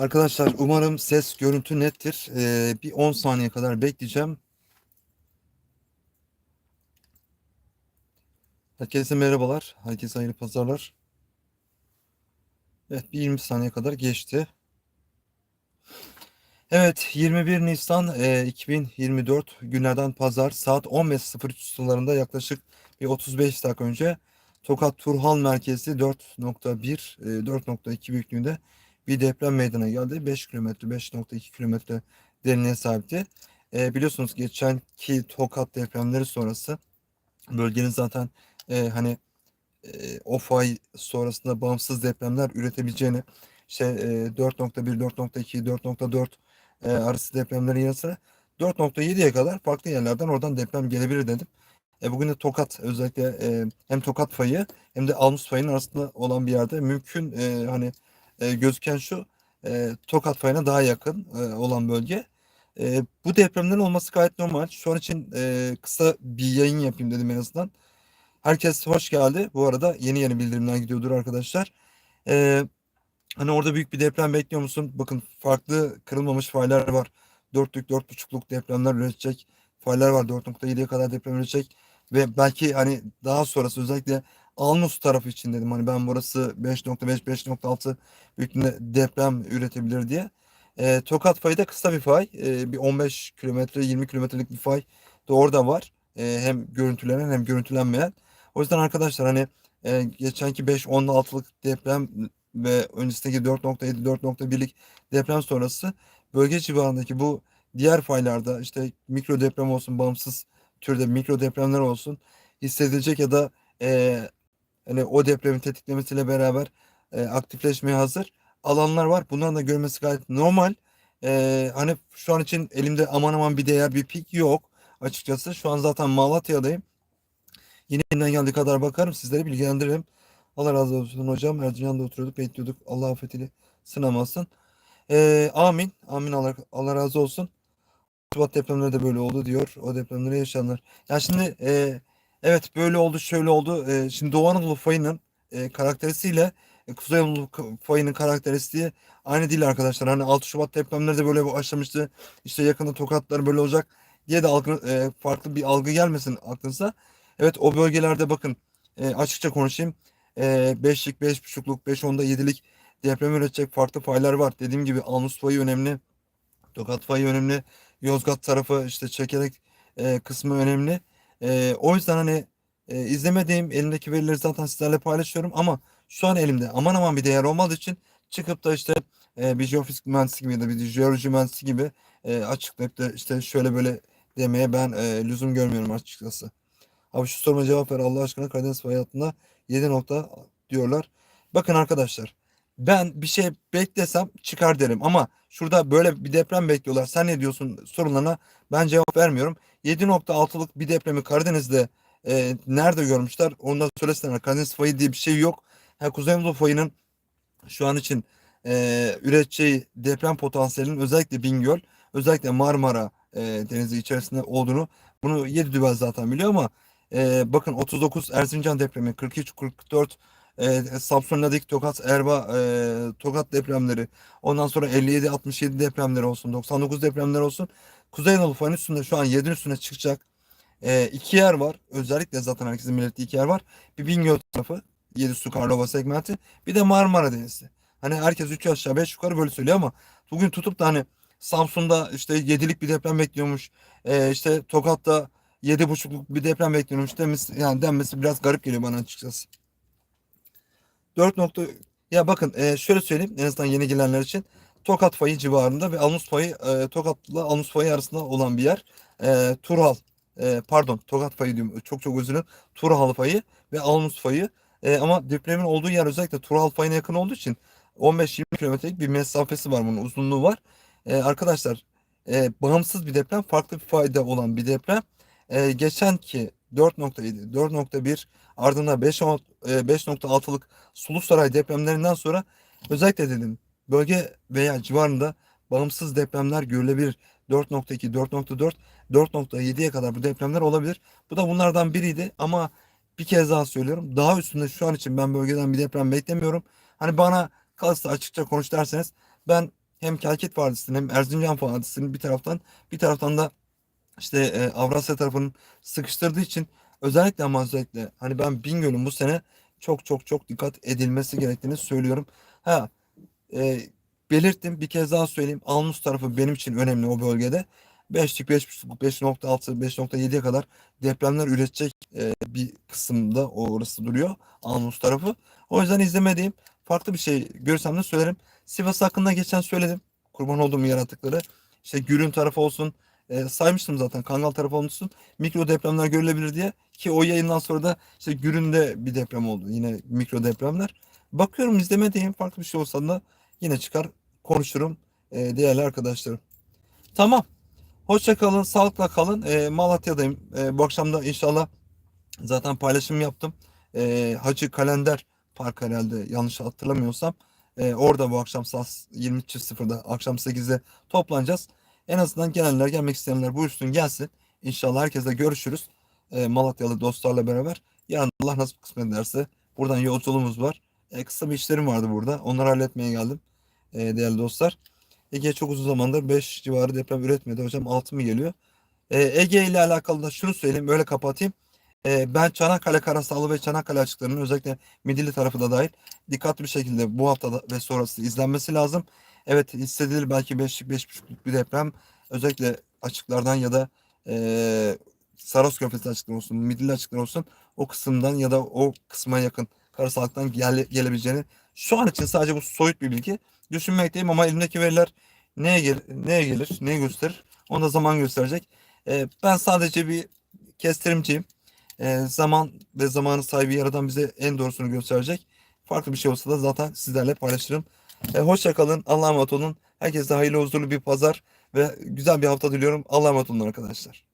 Arkadaşlar umarım ses görüntü nettir. Ee, bir 10 saniye kadar bekleyeceğim. Herkese merhabalar. Herkese hayırlı pazarlar. Evet bir 20 saniye kadar geçti. Evet 21 Nisan e, 2024 günlerden pazar saat 15.03 sularında yaklaşık bir 35 dakika önce Tokat Turhal merkezi 4.1 e, 4.2 büyüklüğünde bir deprem meydana geldi. 5 kilometre 5.2 kilometre derinliğe sahipti. E, biliyorsunuz geçenki Tokat depremleri sonrası bölgenin zaten e, hani e, o fay sonrasında bağımsız depremler üretebileceğini işte e, 4.1, 4.2, 4.4 e, arası depremlerin yanı sıra 4.7'ye kadar farklı yerlerden oradan deprem gelebilir dedim. E, bugün de Tokat özellikle e, hem Tokat fayı hem de Almus fayının arasında olan bir yerde mümkün e, hani e, gözüken şu e, Tokat fayına daha yakın e, olan bölge. E, bu depremlerin olması gayet normal. Şu an için e, kısa bir yayın yapayım dedim en azından. Herkes hoş geldi. Bu arada yeni yeni bildirimler gidiyordur arkadaşlar. E, hani orada büyük bir deprem bekliyor musun? Bakın farklı kırılmamış faylar var. 4'lük 4.5'luk depremler üretecek faylar var. 4.7'ye kadar deprem üretecek. Ve belki hani daha sonrası özellikle Alnus tarafı için dedim. Hani ben burası 5.5 5.6 büyüklüğünde deprem üretebilir diye. E, Tokat fayı da kısa bir fay. E, bir 15 kilometre 20 kilometrelik bir fay da orada var. E, hem görüntülenen hem görüntülenmeyen. O yüzden arkadaşlar hani e, geçenki 5-16'lık deprem ve öncesindeki 4.7 4.1'lik deprem sonrası bölge civarındaki bu diğer faylarda işte mikro deprem olsun bağımsız türde mikro depremler olsun hissedilecek ya da e, hani o depremin tetiklemesiyle beraber e, aktifleşmeye hazır alanlar var. Bunların da görmesi gayet normal. E, hani şu an için elimde aman aman bir değer bir pik yok açıkçası. Şu an zaten Malatya'dayım. Yine elimden geldiği kadar bakarım sizleri bilgilendiririm. Allah razı olsun hocam. Erzincan'da oturuyorduk bekliyorduk. Allah affetini sınamasın. E, amin. Amin Allah, Allah razı olsun. Şubat depremleri de böyle oldu diyor. O depremleri yaşayanlar. Ya şimdi e, evet böyle oldu şöyle oldu. E, şimdi Doğu Anadolu fayının e, karakteristiğiyle e, Kuzey Anadolu fayının karakteristiği aynı değil arkadaşlar. Hani 6 Şubat depremleri de böyle başlamıştı. İşte yakında tokatlar böyle olacak diye de algı, e, farklı bir algı gelmesin aklınıza. Evet o bölgelerde bakın e, açıkça konuşayım. E, 5'lik, 5.5'luk, 5.10'da 7'lik deprem üretecek farklı faylar var. Dediğim gibi Alnus fayı önemli. Tokat fayı önemli. Yozgat tarafı işte çekerek e, kısmı önemli. E, o yüzden hani e, izlemediğim elimdeki verileri zaten sizlerle paylaşıyorum ama şu an elimde aman aman bir değer olmadığı için çıkıp da işte e, bir jeofizik mühendisi gibi ya da bir jeoloji mühendisi gibi e, açıklayıp da işte şöyle böyle demeye ben e, lüzum görmüyorum açıkçası. Abi şu soruma cevap ver Allah aşkına Karadeniz fay hattında 7 nokta diyorlar. Bakın arkadaşlar ben bir şey beklesem çıkar derim ama şurada böyle bir deprem bekliyorlar. Sen ne diyorsun sorularına ben cevap vermiyorum. 7.6'lık bir depremi Karadeniz'de e, nerede görmüşler? Onu da söylesinler. Karadeniz fayı diye bir şey yok. Ha, Kuzey Anadolu fayının şu an için e, üreteceği deprem potansiyelinin özellikle Bingöl, özellikle Marmara e, Denizi içerisinde olduğunu bunu 7 düvel zaten biliyor ama e, bakın 39 Erzincan depremi, 43 44 e, Samsun Ladik, Tokat, Erba, e, Tokat depremleri. Ondan sonra 57, 67 depremleri olsun. 99 depremler olsun. Kuzey Anadolu fayının üstünde şu an 7'nin üstüne çıkacak. E, iki yer var. Özellikle zaten herkesin belirttiği iki yer var. Bir Bingöl tarafı. 7 su Karlova segmenti. Bir de Marmara Denizi. Hani herkes 3 aşağı 5 yukarı böyle söylüyor ama bugün tutup da hani Samsun'da işte 7'lik bir deprem bekliyormuş. E, işte Tokat'ta 7.5'luk bir deprem bekliyormuş demesi, yani denmesi biraz garip geliyor bana açıkçası. 4 nokta ya bakın e, şöyle söyleyeyim en azından yeni gelenler için Tokat fayı civarında ve Alnus fayı e, Tokat'la Alnus fayı arasında olan bir yer. E, Turhal e, pardon Tokat fayı diyorum çok çok özür dilerim. Turhal fayı ve Alnus fayı E, ama depremin olduğu yer özellikle Turhal fayına yakın olduğu için 15-20 kilometrelik bir mesafesi var bunun uzunluğu var. E, arkadaşlar e, bağımsız bir deprem farklı bir fayda olan bir deprem. E, geçenki 4.7 4.1 ardından 5 e, 5.6'lık Sulusaray depremlerinden sonra özellikle dedim bölge veya civarında bağımsız depremler görülebilir. 4.2, 4.4, 4.7'ye kadar bu depremler olabilir. Bu da bunlardan biriydi ama bir kez daha söylüyorum. Daha üstünde şu an için ben bölgeden bir deprem beklemiyorum. Hani bana kalırsa açıkça konuş derseniz ben hem Kelkit Vadisi'nin hem Erzincan Vadisi'nin bir taraftan bir taraftan da işte e, Avrasya tarafının sıkıştırdığı için özellikle ama özellikle hani ben Bingöl'ün bu sene çok çok çok dikkat edilmesi gerektiğini söylüyorum. Ha e, belirttim bir kez daha söyleyeyim. Almus tarafı benim için önemli o bölgede. 5'lik, 5.5, 5.6, 5.7'ye kadar depremler üretecek e, bir kısımda orası duruyor. Almus tarafı. O yüzden izlemediğim farklı bir şey görsem de söylerim. Sivas hakkında geçen söyledim. Kurban olduğum yaratıkları. İşte Gürün tarafı olsun. E, saymıştım zaten Kangal tarafı olmuşsun. Mikro depremler görülebilir diye. Ki o yayından sonra da işte Gürün'de bir deprem oldu. Yine mikro depremler. Bakıyorum izlemediğim farklı bir şey olsa da yine çıkar konuşurum e, değerli arkadaşlarım. Tamam. Hoşça kalın, sağlıkla kalın. E, Malatya'dayım. E, bu akşam da inşallah zaten paylaşım yaptım. E, Hacı Kalender Park herhalde yanlış hatırlamıyorsam. E, orada bu akşam saat 23.00'da akşam 8'de toplanacağız. En azından gelenler gelmek isteyenler buyursun gelsin. İnşallah herkesle görüşürüz. E, Malatyalı dostlarla beraber. Yarın Allah nasip kısmet ederse buradan yolculuğumuz var. E, kısa bir işlerim vardı burada. Onları halletmeye geldim. E, değerli dostlar. Ege çok uzun zamandır 5 civarı deprem üretmedi. Hocam 6 mı geliyor? E, Ege ile alakalı da şunu söyleyeyim. Böyle kapatayım. E, ben Çanakkale Karasallı ve Çanakkale açıklarının özellikle Midilli tarafı da dahil dikkatli bir şekilde bu hafta ve sonrası izlenmesi lazım. Evet hissedilir belki 5'lik 5.5'luk bir deprem özellikle açıklardan ya da e, Saros Körfezi açıkları olsun, Midilli açıkları olsun o kısımdan ya da o kısma yakın karasallıktan gele, gelebileceğini şu an için sadece bu soyut bir bilgi düşünmekteyim ama elimdeki veriler neye, gel neye gelir, neye gösterir onu da zaman gösterecek. E, ben sadece bir kestirimciyim. E, zaman ve zamanı sahibi yaradan bize en doğrusunu gösterecek. Farklı bir şey olsa da zaten sizlerle paylaşırım. E, hoşça. Allah'a emanet olun. Herkese hayırlı huzurlu bir pazar ve güzel bir hafta diliyorum. Allah'a emanet olun arkadaşlar.